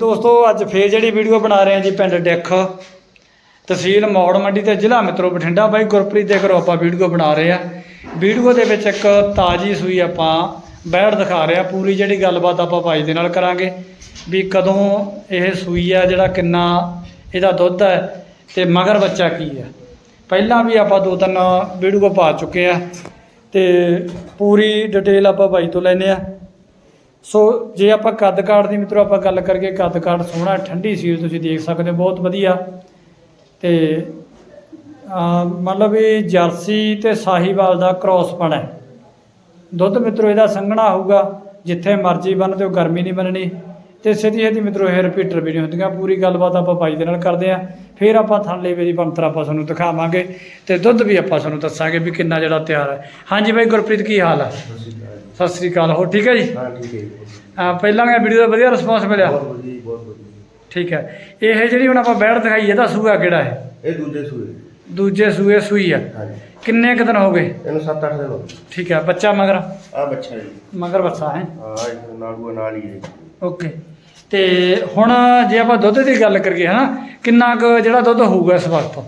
ਦੋਸਤੋ, ਅੱਜ ਫੇਰ ਜਿਹੜੀ ਵੀਡੀਓ ਬਣਾ ਰਹੇ ਹਾਂ ਜੀ ਪਿੰਡ ਡਿੱਖ। ਤਹਿਸੀਲ ਮੌੜ ਮੰਡੀ ਤੇ ਜ਼ਿਲ੍ਹਾ ਮਿੱਤਰੋ ਬਠਿੰਡਾ। ਬਾਈ ਗੁਰਪ੍ਰੀਤ ਦੇ ਘਰੋਂ ਆਪਾਂ ਵੀਡੀਓ ਬਣਾ ਰਹੇ ਆ ਵੀਡੀਓ ਦੇ ਵਿੱਚ ਇੱਕ ਤਾਜੀ ਸੂਈ ਆਪਾਂ ਬੈੜ ਦਿਖਾ ਰਹੇ ਆ ਪੂਰੀ ਜਿਹੜੀ ਗੱਲਬਾਤ ਆਪਾਂ ਭਾਈ ਦੇ ਨਾਲ ਕਰਾਂਗੇ ਵੀ ਕਦੋਂ ਇਹ ਸੂਈ ਆ, ਜਿਹੜਾ ਕਿੰਨਾ ਇਹਦਾ ਦੁੱਧ ਹੈ ਤੇ ਮਗਰ ਬੱਚਾ ਕੀ ਹੈ। ਪਹਿਲਾਂ ਵੀ ਆਪਾਂ ਦੋ ਤਿੰਨ ਵੀਡੀਓ ਪਾ ਚੁੱਕੇ ਆ ਤੇ ਪੂਰੀ ਡਿਟੇਲ ਆਪਾਂ ਭਾਈ ਤੋਂ ਲੈਨੇ ਆ ਸੋ ਜੇ ਆਪਾਂ ਕੱਦ ਕਾਠ ਦੀ ਮਿੱਤਰੋ ਆਪਾਂ ਗੱਲ ਕਰੀਏ ਕੱਦ ਕਾਠ ਸੋਹਣਾ, ਠੰਡੀ ਸੀਲ ਤੁਸੀਂ ਦੇਖ ਸਕਦੇ ਹੋ, ਬਹੁਤ ਵਧੀਆ। ਤੇ ਮਤਲਬ ਇਹ ਜਰਸੀ ਤੇ ਸਾਹੀਵਾਲ ਦਾ ਕ੍ਰਾਸ ਪਣ ਹੈ। ਦੁੱਧ ਮਿੱਤਰੋ ਇਹਦਾ ਸੰਘਣਾ ਹੋਊਗਾ, ਜਿੱਥੇ ਮਰਜ਼ੀ ਬੰਨ ਤੇ ਉਹ ਗਰਮੀ ਨਹੀਂ ਬੰਨਣੀ। ਤੇ ਸਿੱਧੀ ਸਿੱਧੀ ਮਿੱਤਰੋ ਇਹ ਰਿਪੀਟਰ ਵੀ ਨਹੀਂ ਹੁੰਦੀਆਂ ਪੂਰੀ ਗੱਲਬਾਤ ਆਪਾਂ ਬਾਈ ਦੇ ਨਾਲ ਕਰਦੇ ਆ ਫਿਰ ਆਪਾਂ ਥਣਲੇ ਵੇ ਦੀ ਬੰਤਰ ਆਪਾਂ ਤੁਹਾਨੂੰ ਦਿਖਾਵਾਂਗੇ ਤੇ ਦੁੱਧ ਵੀ ਆਪਾਂ ਤੁਹਾਨੂੰ ਦੱਸਾਂਗੇ ਵੀ ਕਿੰਨਾ ਜਿਹੜਾ ਤਿਆਰ ਹੈ। ਹਾਂਜੀ ਬਾਈ ਗੁਰਪ੍ਰੀਤ ਕੀ ਹਾਲ ਹੈ ਸਤਿ ਸ੍ਰੀ ਅਕਾਲ। ਹੋ ਠੀਕ ਹੈ ਜੀ? ਹਾਂ ਠੀਕ ਹੈ ਪਹਿਲਾਂ ਮੈਂ ਵੀਡੀਓ ਦਾ ਵਧੀਆ ਰਿਸਪੌਂਸ ਮਿਲਿਆ। ਬਹੁਤ ਵਧੀਆ ਬਹੁਤ ਵਧੀਆ। ਠੀਕ ਹੈ। ਇਹ ਜਿਹੜੀ ਹੁਣ ਆਪਾਂ ਬੈੜ ਦਿਖਾਈ ਇਹਦਾ ਸੂਆ ਕਿਹੜਾ ਹੈ? ਇਹ ਦੂਜੇ ਸੂਏ। ਦੂਜੇ ਸੂਏ ਸੂਈ ਆ। ਹਾਂਜੀ। ਕਿੰਨੇ ਕੁ ਦਿਨ ਹੋ ਗਏ? ਇਹਨੂੰ 7-8 ਦਿਨ ਹੋ ਗਏ। ਠੀਕ ਹੈ ਬੱਚਾ ਮਗਰ? ਆ ਬੱਚਾ ਜੀ। ਮਗਰ ਬੱਚਾ ਹੈ? ਹਾਂ ਇਹ ਨਾੜੂਆ ਨਾਲ ਹੀ ਹੈ। ਓਕੇ। ਤੇ ਹੁਣ ਜੇ ਆਪਾਂ ਦੁੱਧ ਦੀ ਗੱਲ ਕਰੀਏ ਹਨਾ ਕਿੰਨਾ ਕੁ ਜਿਹੜਾ ਦੁੱਧ ਹੋਊਗਾ ਇਸ ਵਕਤ?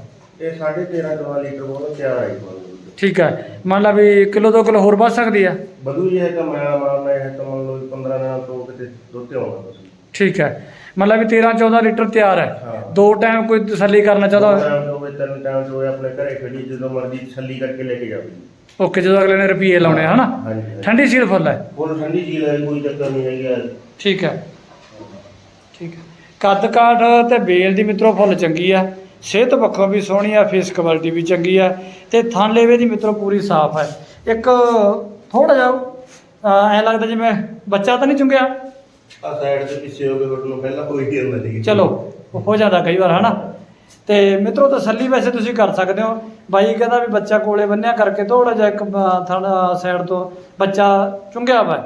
ਇਹ 13.5 ਦਵਾ ਲੀਟਰ ਬੋਲ ਤਿਆਰ ਆਈ ਬੋਲ ਠੀਕ ਹੈ। ਮੰਨ ਲਾ ਵੀ ਕਿਲੋ ਦੋ ਕਿਲੋ ਹੋਰ ਵੱਧ ਸਕਦੀ ਆ? ਬਦੂ ਜੀ ਹੈ ਮੈਂ ਮਾਰਨਾ ਹੈ ਤਾਂ ਮੰਨ ਲਓ 15 ਦਿਨਾਂ ਤੋਂ ਕਿਤੇ ਦੁੱਧ ਆਉਣਾ ਤੁਸੀਂ ਠੀਕ ਹੈ। ਮੰਨ ਲਾ ਵੀ 13 14 ਲੀਟਰ ਤਿਆਰ ਹੈ। ਹਾਂ। ਦੋ ਟਾਈਮ ਕੋਈ ਤਸੱਲੀ ਕਰਨਾ ਚਾਹਦਾ ਹੋਵੇ? ਟਾਈਮ ਹੋਵੇ ਤਿੰਨ ਟਾਈਮ ਹੋਵੇ ਆਪਣੇ ਘਰੇ ਖੜੀ ਜਦੋਂ ਮਰਜ਼ੀ ਛੱਲੀ ਕਰਕੇ ਲੈ ਕੇ ਜਾਵੇ। ਓਕੇ ਜਦੋਂ ਅਗਲੇ ਨੇ ਰੁਪਏ ਲਾਉਣੇ ਆ ਹਨਾ? ਹਾਂਜੀ ਠੰਡੀ ਸੀਲ ਫੁੱਲ ਹੈ? ਬੋਲ ਠੰਡੀ ਚੀਜ਼ ਹੈ ਕੋਈ ਚੱਕਰ ਨਹੀਂ ਹੈਗੀ। ਠੀਕ ਹੈ। ਠੀਕ ਹੈ। ਕੱਦ ਕਾਠ ਤੇ ਬੇਲ ਦੀ ਮਿੱਤਰੋ ਫੁੱਲ ਚੰਗੀ ਆ। ਸਿਹਤ ਪੱਖੋਂ ਵੀ ਸੋਹਣੀ ਆ ਫੇਸ ਕੁਆਲਿਟੀ ਵੀ ਚੰਗੀ ਆ। ਤੇ ਥਣ ਲੇਵੇ ਦੀ ਮਿੱਤਰੋ ਪੂਰੀ ਸਾਫ਼ ਹੈ ਇੱਕ ਥੋੜਾ ਜਿਹਾ ਐ ਲੱਗਦਾ ਜਿਵੇਂ ਬੱਚਾ ਤਾਂ ਨਹੀਂ ਚੁੰਗਿਆ? ਆ ਸਾਈਡ ਤੇ ਪਿੱਛੇ ਹੋ ਕੇ ਤੁਹਾਨੂੰ ਪਹਿਲਾਂ ਹੋਈ ਹੀ ਹੁੰਦਾ ਜੀ ਚਲੋ ਹੋ ਜਾਂਦਾ ਕਈ ਵਾਰ ਹਨਾ? ਤੇ ਮਿੱਤਰੋ ਤਸੱਲੀ ਵੈਸੇ ਤੁਸੀਂ ਕਰ ਸਕਦੇ ਹੋ। ਬਾਈ ਕਹਿੰਦਾ ਵੀ ਬੱਚਾ ਕੋਲੇ ਬੰਨਿਆ ਕਰਕੇ ਥੋੜਾ ਜਿਹਾ ਇੱਕ ਥਣ ਸਾਈਡ ਤੋਂ ਬੱਚਾ ਚੁੰਗਿਆ ਵਾ।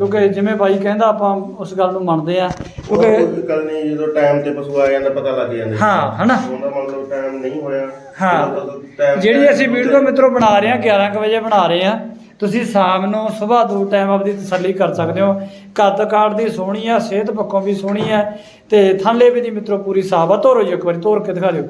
ਕਿਉਂਕਿ ਜਿਵੇਂ ਬਾਈ ਕਹਿੰਦਾ ਆਪਾਂ ਉਸ ਗੱਲ ਨੂੰ ਮੰਨਦੇ ਆ। ਕਿਉਂਕਿ ਕੋਈ ਗੱਲ ਨਹੀਂ ਜਦੋਂ ਟਾਈਮ ਤੇ ਪਸ਼ੂ ਆ ਜਾਂਦਾ ਪਤਾ ਲੱਗ ਜਾਂਦਾ। ਹਾਂ, ਹਨਾ? ਉਹਦਾ ਮਤਲਬ ਟਾਈਮ ਨਹੀਂ ਹੋਇਆ। ਹਾਂ। time- ਜਿਹੜੀ ਅਸੀਂ ਵੀਡੀਓ ਮਿੱਤਰੋ ਬਣਾ ਰਹੇ ਹਾਂ 11 ਕੁ ਵਜੇ ਬਣਾ ਰਹੇ ਹਾਂ ਤੁਸੀਂ ਸ਼ਾਮ ਨੂੰ ਸਵੇਰ ਦੋ ਟਾਈਮ ਆਪਦੀ ਤਸੱਲੀ ਕਰ ਸਕਦੇ ਹੋ। ਕੱਦ ਕਾਠ ਦੀ ਸੋਹਣੀ ਆ ਸਿਹਤ ਪੱਖੋਂ ਵੀ ਸੋਹਣੀ ਹੈ ਤੇ ਥੱਲੇ ਵੀ ਦੀ ਮਿੱਤਰੋ ਪੂਰੀ ਸਾਫ਼ ਆ ਤੋਰੋ ਜੀ ਇੱਕ ਵਾਰੀ ਤੋਰ ਕੇ ਦਿਖਾ ਦਿਓ।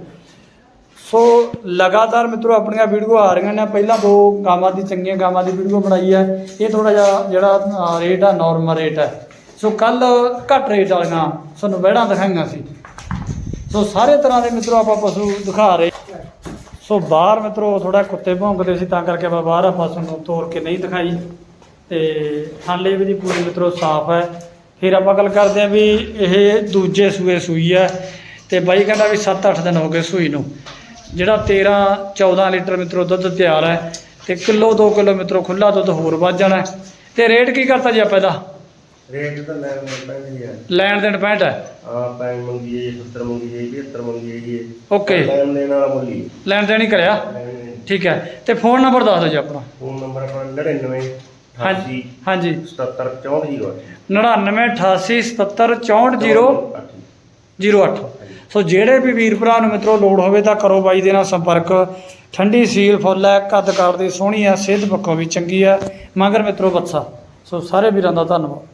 ਸੋ ਲਗਾਤਾਰ ਮਿੱਤਰੋ, ਆਪਣੀਆਂ ਵੀਡੀਓ ਆ ਰਹੀਆਂ ਨੇ। ਪਹਿਲਾਂ ਦੋ ਗਾਵਾਂ ਦੀ, ਚੰਗੀਆਂ ਗਾਵਾਂ ਦੀ ਵੀਡੀਓ ਬਣਾਈ ਹੈ। ਇਹ ਥੋੜਾ ਜਿਹਾ ਜਿਹੜਾ ਰੇਟ ਆ ਨਾਰਮਲ ਰੇਟ ਹੈ। ਸੋ ਕੱਲ ਘੱਟ ਰੇਟ ਵਾਲੀਆਂ ਸਾਨੂੰ ਵਹਿੜਾਂ ਦਿਖਾਈਆਂ ਸੀ। ਸੋ ਸਾਰੇ ਤਰ੍ਹਾਂ ਦੇ ਮਿੱਤਰੋ, ਆਪਾਂ ਪਸ਼ੂ ਦਿਖਾ ਰਹੇ। ਸੋ ਬਾਹਰ ਮਿੱਤਰੋ ਥੋੜਾ ਕੁੱਤੇ ਭੌਂਕਦੇ ਸੀ, ਤਾਂ ਕਰਕੇ ਆਪਾਂ ਬਾਹਰ ਆ ਪਸ਼ੂ ਨੂੰ ਤੋੜ ਕੇ ਨਹੀਂ ਦਿਖਾਈ। ਤੇ ਥਾਲੇ ਵੀ ਦੀ ਪੂਰੀ ਮਿੱਤਰੋ ਸਾਫ਼ ਹੈ। ਫਿਰ ਆਪਾਂ ਗੱਲ ਕਰਦੇ ਆ ਵੀ ਇਹ ਦੂਜੇ ਸੂਏ ਸੂਈ ਹੈ। ਤੇ ਬਾਈ ਕਹਿੰਦਾ ਵੀ 7-8 ਦਿਨ ਹੋ ਗਏ ਸੂਈ ਨੂੰ। ਜਿਹੜਾ 13 14 ਲੀਟਰ ਮਿੱਤਰੋ ਦੁੱਧ ਤਿਆਰ ਹੈ ਤੇ ਕਿਲੋ 2 ਕਿਲੋ ਮਿੱਤਰੋ ਖੁੱਲਾ ਦੁੱਧ ਹੋਰ ਵੱਧ ਜਾਣਾ। ਤੇ ਰੇਟ ਕੀ ਕਰਤਾ ਜੀ ਆਪਾਂ ਇਹਦਾ? ਰੇਟ ਤਾਂ ਲੈਣ ਨੂੰ ਪੈਂਦੀ ਹੈ ਲੈਣ ਦੇਣ 65 ਹੈ। ਆ ਪੈਨ ਮੰਗੀ ਹੈ 70 ਮੰਗੀ ਹੈ 75 ਮੰਗੀ ਹੈ ਜੀ ਓਕੇ। ਲੈਣ ਦੇਣ ਵਾਲਾ ਲੈਣ ਦੇਣ ਹੀ ਕਰਿਆ? ਠੀਕ ਹੈ। ਤੇ ਫੋਨ ਨੰਬਰ ਦੱਸ ਦਿਓ ਜੀ ਆਪਣਾ। ਫੋਨ ਨੰਬਰ ਆਪਣਾ 99 ਹਾਂਜੀ 88 ਹਾਂਜੀ 77 64 9988776408 08 ਸੋ ਜਿਹੜੇ ਵੀ ਵੀਰ ਭਰਾ ਨੂੰ ਮਿੱਤਰੋ ਲੋੜ ਹੋਵੇ ਤਾਂ ਕਰੋ ਬਾਈ ਦੇ ਨਾਲ ਸੰਪਰਕ। ਠੰਡੀ ਸੀਲ ਫੁੱਲ ਹੈ, ਕੱਦ ਕਾਠ ਦੀ ਸੋਹਣੀ ਹੈ, ਸਿਹਤ ਪੱਖੋਂ ਵੀ ਚੰਗੀ ਹੈ। ਮਗਰ ਮਿੱਤਰੋ ਬੱਸਾ। ਸੋ ਸਾਰੇ ਵੀਰਾਂ ਦਾ ਧੰਨਵਾਦ।